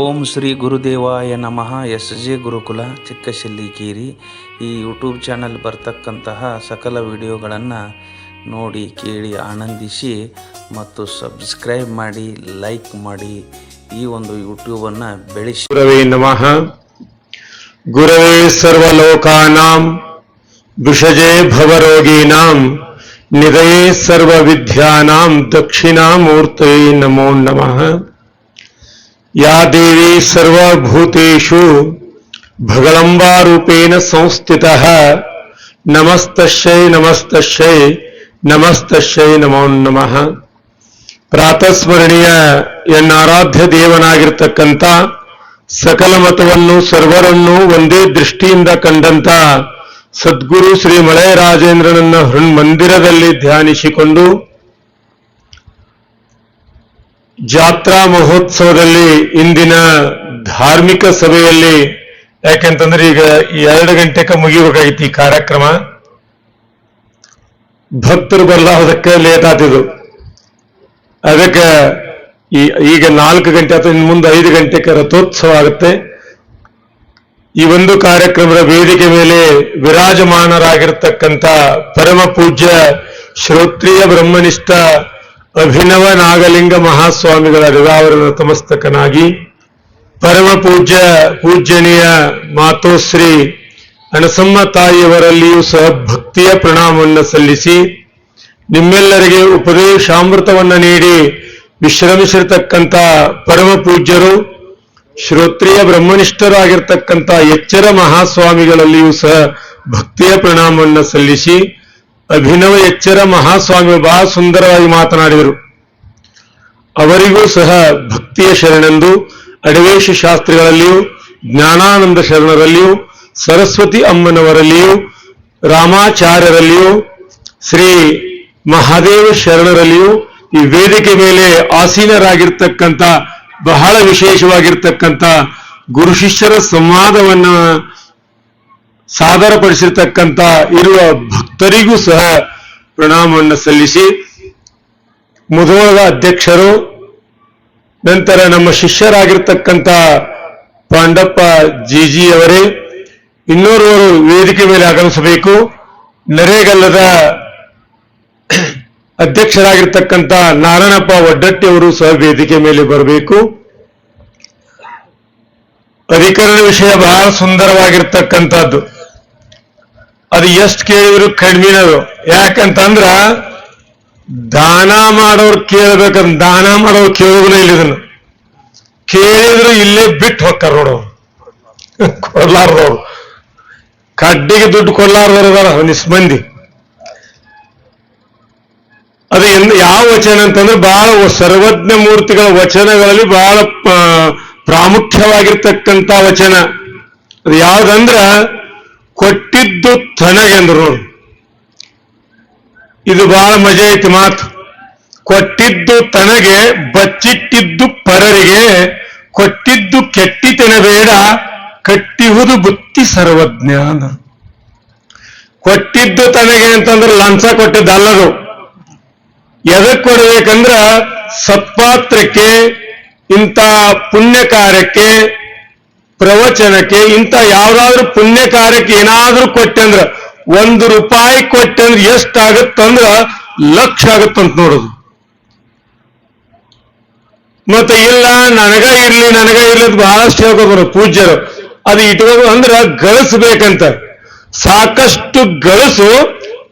ಓಂ ಶ್ರೀ ಗುರುದೇವಾಯ ನಮಃ. S J ಗುರುಕುಲ ಚಿಕ್ಕಶಿಲ್ಲಿಕೇರಿ ಈ YouTube channel ಬರ್ತಕ್ಕಂತಹ ಸಕಲ ವಿಡಿಯೋಗಳನ್ನು ನೋಡಿ, ಕೇಳಿ, ಆನಂದಿಸಿ ಮತ್ತು ಸಬ್ಸ್ಕ್ರೈಬ್ ಮಾಡಿ, ಲೈಕ್ ಮಾಡಿ ಈ ಒಂದು ಯೂಟ್ಯೂಬನ್ನು ಬೆಳೆಸಿ. ಗುರವೇ ನಮಃ. ಗುರವೇ ಸರ್ವಲೋಕಾನಾಂ ವಿಷಜೇ ಭವರೋಗೀನಾಂ ನಿಧಯೇ ಸರ್ವವಿದ್ಯಾನಾಂ, ದಕ್ಷಿಣಾಮೂರ್ತಯೇ ನಮೋ ನಮಃ. ಯಾ ದೇವಿ सर्वभूतेषु भगलम्बारूपेण ಸಂಸ್ಥಿತಃ ನಮಸ್ತಶ್ಯೈ ನಮಸ್ತಶ್ಯೈ ನಮಸ್ತಶ್ಯೈ ನಮೋ ನಮಃ. ಪ್ರಾತಸ್ಮರಣೀಯ ಎನ್ನಾರಾಧ್ಯ ದೇವನಾಗಿರ್ತಕ್ಕಂಥ ಸಕಲ ಮತವನ್ನು ಸರ್ವರನ್ನು ಒಂದೇ ದೃಷ್ಟಿಯಿಂದ ಕಂಡಂತ ಸದ್ಗುರು ಶ್ರೀ ಮಳೆಯರಾಜೇಂದ್ರನನ್ನ ಮಂದಿರದಲ್ಲಿ ಧ್ಯಾನಿಸಿಕೊಂಡು ಜಾತ್ರಾ ಮಹೋತ್ಸವದಲ್ಲಿ ಇಂದಿನ ಧಾರ್ಮಿಕ ಸಭೆಯಲ್ಲಿ, ಯಾಕೆಂತಂದ್ರೆ ಈಗ ಎರಡು ಗಂಟೆಕ ಮುಗಿಬೇಕಾಗಿತ್ತು ಈ ಕಾರ್ಯಕ್ರಮ. ಭಕ್ತರು ಬರಲಾರ್ದಕ್ಕೆ ಲೇಟ್ ಆತಿದ್ರು ಅದಕ್ಕೆ ಈ, ಈಗ ನಾಲ್ಕು ಗಂಟೆ ಅಥವಾ ಇನ್ನು ಮುಂದೆ ಐದು ಗಂಟೆಗೆ ರಥೋತ್ಸವ ಆಗುತ್ತೆ. ಈ ಒಂದು ಕಾರ್ಯಕ್ರಮದ ವೇದಿಕೆ ಮೇಲೆ ವಿರಾಜಮಾನರಾಗಿರ್ತಕ್ಕಂಥ ಪರಮ ಪೂಜ್ಯ ಶ್ರೋತ್ರಿಯ ಬ್ರಹ್ಮನಿಷ್ಠ ಅಭಿನವ ನಾಗಲಿಂಗ ಮಹಾಸ್ವಾಮಿಗಳ ರಿವಾವರಣ ತಮಸ್ತಕನಾಗಿ ಪರಮ ಪೂಜ್ಯ ಪೂಜ್ಯನೀಯ ಮಾತೋಶ್ರೀ ಅಣಸಮ್ಮ ತಾಯಿಯವರಲ್ಲಿಯೂ ಸಹ ಭಕ್ತಿಯ ಪ್ರಣಾಮವನ್ನು ಸಲ್ಲಿಸಿ ನಿಮ್ಮೆಲ್ಲರಿಗೆ ಉಪದೇಶಾಮೃತವನ್ನ ನೀಡಿ ವಿಶ್ರಮಿಸಿರ್ತಕ್ಕಂಥ ಪರಮ ಪೂಜ್ಯರು, ಶ್ರೋತ್ರಿಯ ಬ್ರಹ್ಮನಿಷ್ಠರಾಗಿರ್ತಕ್ಕಂಥ ಎಚ್ಚರ ಮಹಾಸ್ವಾಮಿಗಳಲ್ಲಿಯೂ ಸಹ ಭಕ್ತಿಯ ಪ್ರಣಾಮವನ್ನು ಸಲ್ಲಿಸಿ ಅಭಿನವ ಎಚ್ಚರ ಮಹಾಸ್ವಾಮಿ ಬಹಳ ಸುಂದರವಾಗಿ ಮಾತನಾಡಿದರು. ಅವರಿಗೂ ಸಹ ಭಕ್ತಿಯ ಶರಣೆಂದು, ಅಡವೇಶ ಶಾಸ್ತ್ರಿಗಳಲ್ಲಿಯೂ, ಜ್ಞಾನಾನಂದ ಶರಣರಲ್ಲಿಯೂ, ಸರಸ್ವತಿ ಅಮ್ಮನವರಲ್ಲಿಯೂ, ರಾಮಾಚಾರ್ಯರಲ್ಲಿಯೂ, ಶ್ರೀ ಮಹಾದೇವ ಶರಣರಲ್ಲಿಯೂ ಈ ವೇದಿಕೆ ಮೇಲೆ ಆಸೀನರಾಗಿರ್ತಕ್ಕಂಥ, ಬಹಳ ವಿಶೇಷವಾಗಿರ್ತಕ್ಕಂಥ ಗುರು ಶಿಷ್ಯರ ಸಂವಾದವನ್ನ ಸಾದರಪಡಿಸಿರ್ತಕ್ಕಂಥ ಇರುವ ಭಕ್ತರಿಗೂ ಸಹ ಪ್ರಣಾಮವನ್ನು ಸಲ್ಲಿಸಿ ಮುಧೋಳದ ಅಧ್ಯಕ್ಷರು, ನಂತರ ನಮ್ಮ ಶಿಷ್ಯರಾಗಿರ್ತಕ್ಕಂಥ ಪಾಂಡಪ್ಪ ಜಿಜಿ ಅವರೇ, ಇನ್ನೋರ್ವರು ವೇದಿಕೆ ಮೇಲೆ ಆಗಮಿಸಬೇಕು. ನರೇಗಲ್ಲದ ಅಧ್ಯಕ್ಷರಾಗಿರ್ತಕ್ಕಂಥ ನಾರಾಯಣಪ್ಪ ಒಡ್ಡಟ್ಟಿ ಅವರು ಸಹ ವೇದಿಕೆ ಮೇಲೆ ಬರಬೇಕು. ಅಧಿಕರಣ ವಿಷಯ ಬಹಳ ಸುಂದರವಾಗಿರ್ತಕ್ಕಂಥದ್ದು. ಅದು ಎಷ್ಟು ಕೇಳಿದ್ರು ಕಡಿಮೆನದು ಯಾಕಂತಂದ್ರ ದಾನ ಮಾಡೋರು ಕೇಳ್ಬೇಕಂತ ದಾನ ಮಾಡೋರು ಕೇಳೋದಿಲ್ಲ ಇಲ್ಲ ಇದನ್ನು. ಕೇಳಿದ್ರು ಇಲ್ಲೇ ಬಿಟ್ಟು ಹೋಗ್ತಾರ ನೋಡು ಕೊಡ್ಲಾರ್ದವ್ರು ಕಡ್ಡಿಗೆ ದುಡ್ಡು ಕೊಡ್ಲಾರ್ದವ್ರು ಅದಾರ ಒಂದಿಷ್ಟು ಮಂದಿ. ಅದು ಯಾವ ವಚನ ಅಂತಂದ್ರೆ ಬಹಳ ಸರ್ವಜ್ಞ ಮೂರ್ತಿಗಳ ವಚನಗಳಲ್ಲಿ ಬಹಳ ಪ್ರಾಮುಖ್ಯವಾಗಿರ್ತಕ್ಕಂಥ ವಚನ. ಅದು ಯಾವ್ದಂದ್ರ ಕೊಟ್ಟಿದ್ದು ತನಗೆ ಅಂದ್ರು ನೋಡು. ಇದು ಬಹಳ ಮಜಾ ಐತಿ ಮಾತು. ಕೊಟ್ಟಿದ್ದು ತನಗೆ, ಬಚ್ಚಿಟ್ಟಿದ್ದು ಪರರಿಗೆ, ಕೊಟ್ಟಿದ್ದು ಕೆಟ್ಟಿತನ ಬೇಡ, ಕಟ್ಟಿಹುದು ಬುತ್ತಿ ಸರ್ವಜ್ಞ ಅಂದರು ಕೊಟ್ಟಿದ್ದು ತನಗೆ ಅಂತಂದ್ರೆ ಲಂಚ ಕೊಟ್ಟಿದ್ದಲ್ಲದು. ಎದಕ್ ಕೊಡಬೇಕಂದ್ರ ಸತ್ಪಾತ್ರಕ್ಕೆ, ಇಂಥ ಪುಣ್ಯ ಕಾರ್ಯಕ್ಕೆ ಪ್ರವಚನಕ್ಕೆ ಇಂಥ ಯಾವ್ದಾದ್ರು ಪುಣ್ಯ ಕಾರ್ಯಕ್ಕೆ ಏನಾದ್ರೂ ಕೊಟ್ಟೆ ಅಂದ್ರ ಒಂದು ರೂಪಾಯಿ ಕೊಟ್ಟೆ ಎಷ್ಟಾಗತ್ತಂದ್ರ ಎಷ್ಟಾಗುತ್ತಂದ್ರ ಲಕ್ಷ ಆಗತ್ತಂತ ನೋಡೋದು. ಮತ್ತೆ ಇಲ್ಲ, ನನಗ ಇರ್ಲಿ ನನಗ ಇರ್ಲಿ ಅಂತ ಬಹಳಷ್ಟು ಹೇಳ್ಕೊಬರು ಪೂಜ್ಯರು. ಅದು ಇಟ್ಕೋದು ಅಂದ್ರ ಗಳಿಸ್ಬೇಕಂತ. ಸಾಕಷ್ಟು ಗಳಿಸು,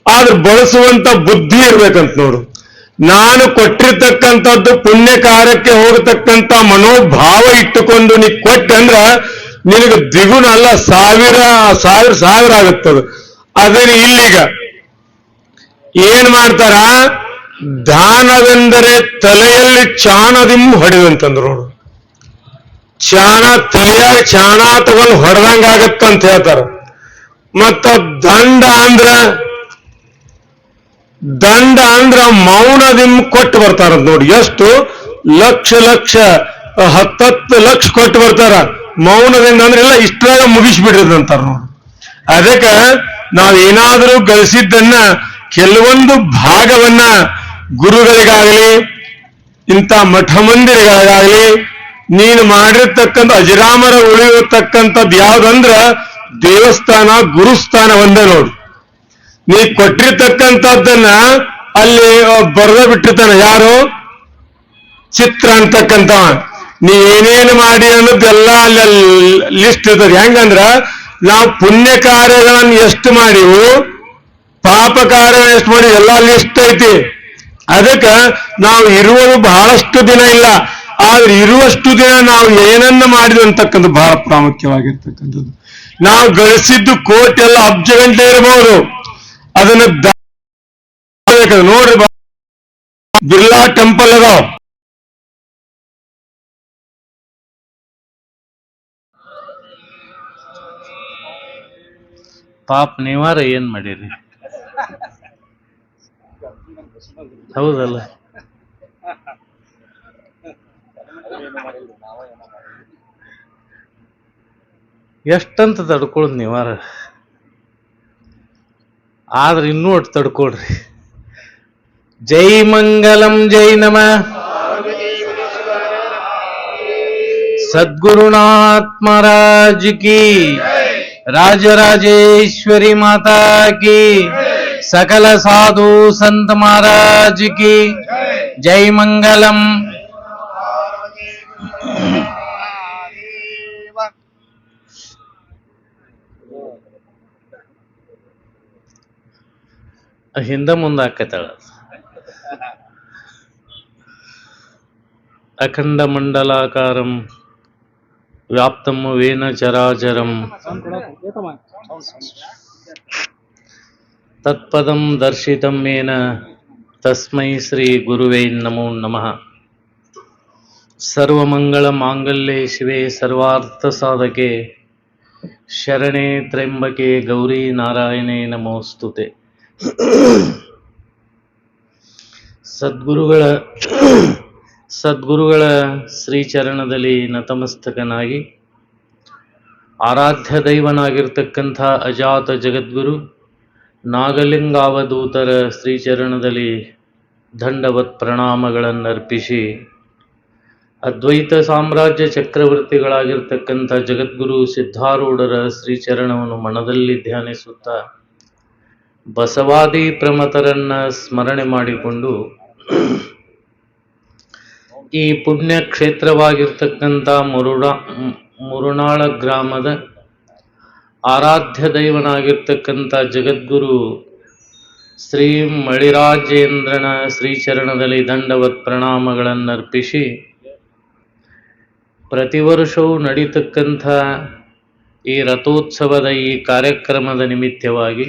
ಆದ್ರೆ ಬಳಸುವಂತ ಬುದ್ಧಿ ಇರ್ಬೇಕಂತ ನೋಡು. ನಾನು ಕೊಟ್ಟಿರ್ತಕ್ಕಂಥದ್ದು ಪುಣ್ಯ ಕಾರ್ಯಕ್ಕೆ ಹೋಗತಕ್ಕಂತ ಮನೋಭಾವ ಇಟ್ಟುಕೊಂಡು ನೀ ಕೊಟ್ಟಂದ್ರ ನಿನಗೆ ದ್ವಿಗುಣ ಅಲ್ಲ, ಸಾವಿರ ಸಾವಿರ ಸಾವಿರ ಆಗುತ್ತದೆ. ಅದನ್ನ ಇಲ್ಲಿಗ ಏನ್ ಮಾಡ್ತಾರ? ದಾನವೆಂದರೆ ತಲೆಯಲ್ಲಿ ಚಾಣದಿಂ ಹೊಡೆದಂತಂದ್ರು ನೋಡು ಚಾಣ ತಲೆಯ ಚಾಣ ತಗೊಂಡು ಹೊಡೆದಂಗಾಗತ್ತಂತ ಹೇಳ್ತಾರ. ಮತ್ತ ದಂಡ ಅಂದ್ರ ದಂಡ ಅಂದ್ರ ಮೌನದಿಂ ಕೊಟ್ಟು ಬರ್ತಾರ ನೋಡಿ. ಎಷ್ಟು? ಲಕ್ಷ ಲಕ್ಷ, ಹತ್ತತ್ತು ಲಕ್ಷ ಕೊಟ್ಟು ಬರ್ತಾರ. ಮೌನದಿಂದ ಅಂದ್ರೆ ಎಲ್ಲ ಇಷ್ಟರಾಗ ಮುಗಿಸ್ಬಿಡ್ರಿ ನೋಡಿ. ಅದಕ್ಕೆ ನಾವೇನಾದರೂ ಗಳಿಸಿದ್ದನ್ನ ಕೆಲವೊಂದು ಭಾಗವನ್ನ ಗುರುಗಳಿಗಾಗಲಿ, ಇಂಥ ಮಠ ಮಂದಿರಗಳಿಗಾಗಲಿ, ನೀನು ಮಾಡಿರ್ತಕ್ಕಂಥ, ಅಜರಾಮರ ಉಳಿಯತಕ್ಕಂಥದ್ದು ಯಾವ್ದಂದ್ರ ದೇವಸ್ಥಾನ, ಗುರುಸ್ಥಾನ ಒಂದೇ ನೋಡು. ನೀ ಕೊಟ್ಟಿರ್ತಕ್ಕಂಥದ್ದನ್ನ ಅಲ್ಲಿ ಬರೆದ ಬಿಟ್ಟಿರ್ತಾನೆ. ಯಾರು? ಚಿತ್ರ ಅಂತಕ್ಕಂಥ ನೀ ಏನೇನು ಮಾಡಿ ಅನ್ನೋದೆಲ್ಲ ಅಲ್ಲಿ ಲಿಸ್ಟ್ ಇರ್ತದೆ. ಹೆಂಗಂದ್ರ, ನಾವು ಪುಣ್ಯ ಕಾರ್ಯಗಳನ್ನು ಎಷ್ಟು ಮಾಡಿವು ಪಾಪ ಕಾರ್ಯ ಎಷ್ಟು ಮಾಡಿ ಎಲ್ಲ ಲಿಸ್ಟ್ ಐತಿ. ಅದಕ್ಕೆ ನಾವು ಇರುವುದು ಬಹಳಷ್ಟು ದಿನ ಇಲ್ಲ. ಆದ್ರೆ ಇರುವಷ್ಟು ದಿನ ನಾವು ಏನನ್ನ ಮಾಡಿದ್ವಿ ಅಂತಕ್ಕಂಥ ಬಹಳ ಪ್ರಾಮುಖ್ಯವಾಗಿರ್ತಕ್ಕಂಥದ್ದು. ನಾವು ಗಳಿಸಿದ್ದು ಕೋಟಿ ಎಲ್ಲ ಅಬ್ಜ ಇರಬಹುದು ಅದನ್ನ ನೋಡ್ರಿ ಬಿರ್ಲಾ ಟೆಂಪಲ್ ಅದಾವ. ಪಾಪ ನೀವಾರ ಏನ್ ಮಾಡಿರಿ? ಹೌದಲ್ಲ? ಎಷ್ಟಂತ ತಡ್ಕೊಳ್ಳೋದು ನೀವಾರ? ಆದ್ರೆ ಇನ್ನೂ ಒಟ್ಟು ತಡ್ಕೊಳ್ರಿ ಜೈ ಮಂಗಲಂ ಜೈ ನಮ सद्गुरुनाथ महाराज की राजराजेश्वरी माता की सकल साधु संत महाराज की जय मंगलम ಹಿಂದ ಮುಂದ ಆಕೈತಾಳ ಅಖಂಡ ಮಂಡಲಾಕಾರಂ ವ್ಯಾಪ್ತಂ ವೇನ ಚರಾಚರಂ ತತ್ಪದಂ ದರ್ಶಿತಂ ಮೇನ ತಸ್ಮೈ ಶ್ರೀ ಗುರುವೇ ನಮೋ ನಮಃ. ಸರ್ವಮಂಗಳ ಮಾಂಗಲ್ಯೆ ಶಿವೆ ಸರ್ವಾರ್ಥ ಸಾಧಕೆ. ಶರಣೆ ತ್ರ್ಯಂಬಕೆ ಗೌರಿ ನಾರಾಯಣೇ ನಮೋಸ್ತುತೆ. ಸದ್ಗುರುಗಳ ಸದ್ಗುರುಗಳ ಶ್ರೀಚರಣದಲ್ಲಿ ನತಮಸ್ತಕನಾಗಿ ಆರಾಧ್ಯ ದೈವನಾಗಿರ್ತಕ್ಕಂಥ ಅಜಾತ ಜಗದ್ಗುರು ನಾಗಲಿಂಗಾವಧೂತರ ಶ್ರೀಚರಣದಲ್ಲಿ ದಂಡವತ್ ಪ್ರಣಾಮಗಳನ್ನರ್ಪಿಸಿ ಅದ್ವೈತ ಸಾಮ್ರಾಜ್ಯ ಚಕ್ರವರ್ತಿಗಳಾಗಿರ್ತಕ್ಕಂಥ ಜಗದ್ಗುರು ಸಿದ್ಧಾರೂಢರ ಶ್ರೀಚರಣವನ್ನು ಮನದಲ್ಲಿ ಧ್ಯಾನಿಸುತ್ತಾ ಬಸವಾದಿ ಪ್ರಮತರನ್ನ ಸ್ಮರಣೆ ಮಾಡಿಕೊಂಡು ಈ ಪುಣ್ಯ ಕ್ಷೇತ್ರವಾಗಿರ್ತಕ್ಕಂಥ ಮುರುಡ ಮುರುಣಾಳ ಗ್ರಾಮದ ಆರಾಧ್ಯ ದೈವನಾಗಿರ್ತಕ್ಕಂಥ ಜಗದ್ಗುರು ಶ್ರೀ ಮಳಿರಾಜೇಂದ್ರನ ಶ್ರೀಚರಣದಲ್ಲಿ ದಂಡವತ್ ಪ್ರಣಾಮಗಳನ್ನರ್ಪಿಸಿ ಪ್ರತಿ ವರ್ಷವೂ ನಡೀತಕ್ಕಂಥ ಈ ರಥೋತ್ಸವದ ಈ ಕಾರ್ಯಕ್ರಮದ ನಿಮಿತ್ತವಾಗಿ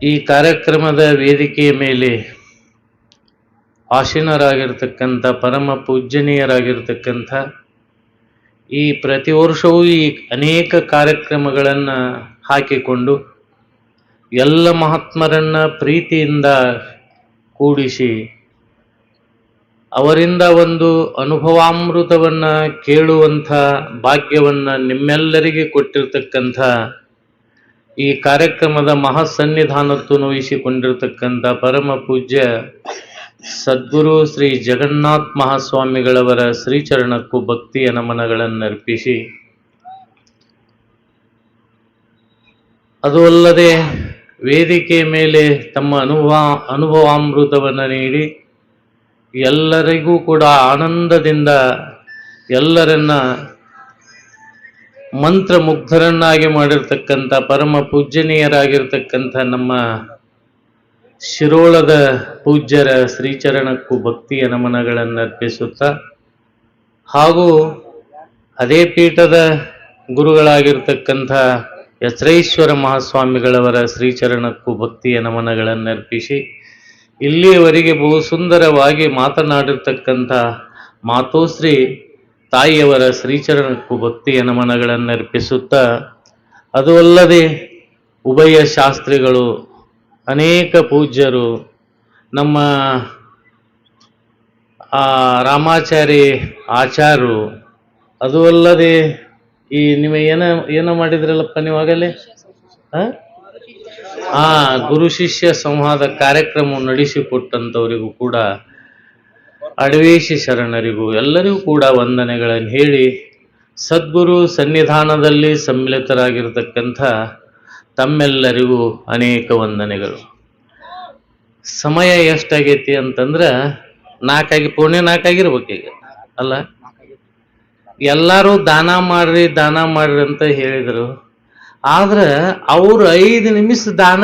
ಈ ಕಾರ್ಯಕ್ರಮದ ವೇದಿಕೆಯ ಮೇಲೆ ಆಸೀನರಾಗಿರ್ತಕ್ಕಂಥ, ಪರಮ ಪೂಜ್ಯನೀಯರಾಗಿರ್ತಕ್ಕಂಥ ಈ ಪ್ರತಿ ವರ್ಷವೂ ಈ ಅನೇಕ ಕಾರ್ಯಕ್ರಮಗಳನ್ನು ಹಾಕಿಕೊಂಡು ಎಲ್ಲ ಮಹಾತ್ಮರನ್ನ ಪ್ರೀತಿಯಿಂದ ಕೂಡಿಸಿ ಅವರಿಂದ ಒಂದು ಅನುಭವಾಮೃತವನ್ನು ಕೇಳುವಂಥ ಭಾಗ್ಯವನ್ನು ನಿಮ್ಮೆಲ್ಲರಿಗೆ ಕೊಟ್ಟಿರ್ತಕ್ಕಂಥ ಈ ಕಾರ್ಯಕ್ರಮದ ಮಹಾಸನ್ನಿಧಾನತ್ತು ವಹಿಸಿಕೊಂಡಿರತಕ್ಕಂಥ ಪರಮ ಪೂಜ್ಯ ಸದ್ಗುರು ಶ್ರೀ ಜಗನ್ನಾಥ್ ಮಹಾಸ್ವಾಮಿಗಳವರ ಶ್ರೀಚರಣಕ್ಕೂ ಭಕ್ತಿಯ ನಮನಗಳನ್ನರ್ಪಿಸಿ, ಅದು ಅಲ್ಲದೆ ವೇದಿಕೆ ಮೇಲೆ ತಮ್ಮ ಅನುಭವ ಅನುಭವಾಮೃತವನ್ನು ನೀಡಿ ಎಲ್ಲರಿಗೂ ಕೂಡ ಆನಂದದಿಂದ ಎಲ್ಲರನ್ನ ಮಂತ್ರಮುಗ್ಧರನ್ನಾಗಿ ಮಾಡಿರ್ತಕ್ಕಂಥ ಪರಮ ಪೂಜ್ಯನೀಯರಾಗಿರ್ತಕ್ಕಂಥ ನಮ್ಮ ಶಿರೋಳದ ಪೂಜ್ಯರ ಶ್ರೀಚರಣಕ್ಕೂ ಭಕ್ತಿಯ ನಮನಗಳನ್ನು ಅರ್ಪಿಸುತ್ತಾ, ಹಾಗೂ ಅದೇ ಪೀಠದ ಗುರುಗಳಾಗಿರ್ತಕ್ಕಂಥ ಯಚ್ರೈಶ್ವರ ಮಹಾಸ್ವಾಮಿಗಳವರ ಶ್ರೀಚರಣಕ್ಕೂ ಭಕ್ತಿಯ ನಮನಗಳನ್ನು ಅರ್ಪಿಸಿ, ಇಲ್ಲಿಯವರೆಗೆ ಬಹು ಸುಂದರವಾಗಿ ಮಾತನಾಡಿರ್ತಕ್ಕಂಥ ಮಾತೋಶ್ರೀ ತಾಯಿಯವರ ಶ್ರೀಚರಣಕ್ಕೂ ಭಕ್ತಿಯ ನಮನಗಳನ್ನು ಅರ್ಪಿಸುತ್ತಾ ಅದು ಅಲ್ಲದೆ ಉಭಯ ಶಾಸ್ತ್ರಿಗಳು, ಅನೇಕ ಪೂಜ್ಯರು ನಮ್ಮ ರಾಮಾಚಾರಿ ಆಚಾರು ಅದು ಅಲ್ಲದೆ ಈ ನೀವು ಏನ, ಏನೋ ಮಾಡಿದ್ರಲ್ಲಪ್ಪ ನೀವು ಆಗಲೇ ಆ? ಆ ಗುರು ಶಿಷ್ಯ ಸಂವಾದ ಕಾರ್ಯಕ್ರಮ ನಡೆಸಿಕೊಟ್ಟಂಥವರಿಗೂ ಕೂಡ ಅಡವೇಶಿ ಶರಣರಿಗೂ ಎಲ್ಲರಿಗೂ ಕೂಡ ವಂದನೆಗಳನ್ನು ಹೇಳಿ ಸದ್ಗುರು ಸನ್ನಿಧಾನದಲ್ಲಿ ಸಮ್ಮಿಲಿತರಾಗಿರ್ತಕ್ಕಂಥ ತಮ್ಮೆಲ್ಲರಿಗೂ ಅನೇಕ ವಂದನೆಗಳು. ಸಮಯ ಎಷ್ಟಾಗೈತಿ ಅಂತಂದ್ರೆ ನಾಲ್ಕಾಗಿ ಪೂರ್ಣೆ ನಾಲ್ಕಾಗಿರ್ಬೇಕು ಈಗ, ಅಲ್ಲ? ಎಲ್ಲರೂ ದಾನ ಮಾಡ್ರಿ ದಾನ ಮಾಡ್ರಿ ಅಂತ ಹೇಳಿದರು. ಆದ್ರೆ ಅವ್ರು ಐದು ನಿಮಿಷ ದಾನ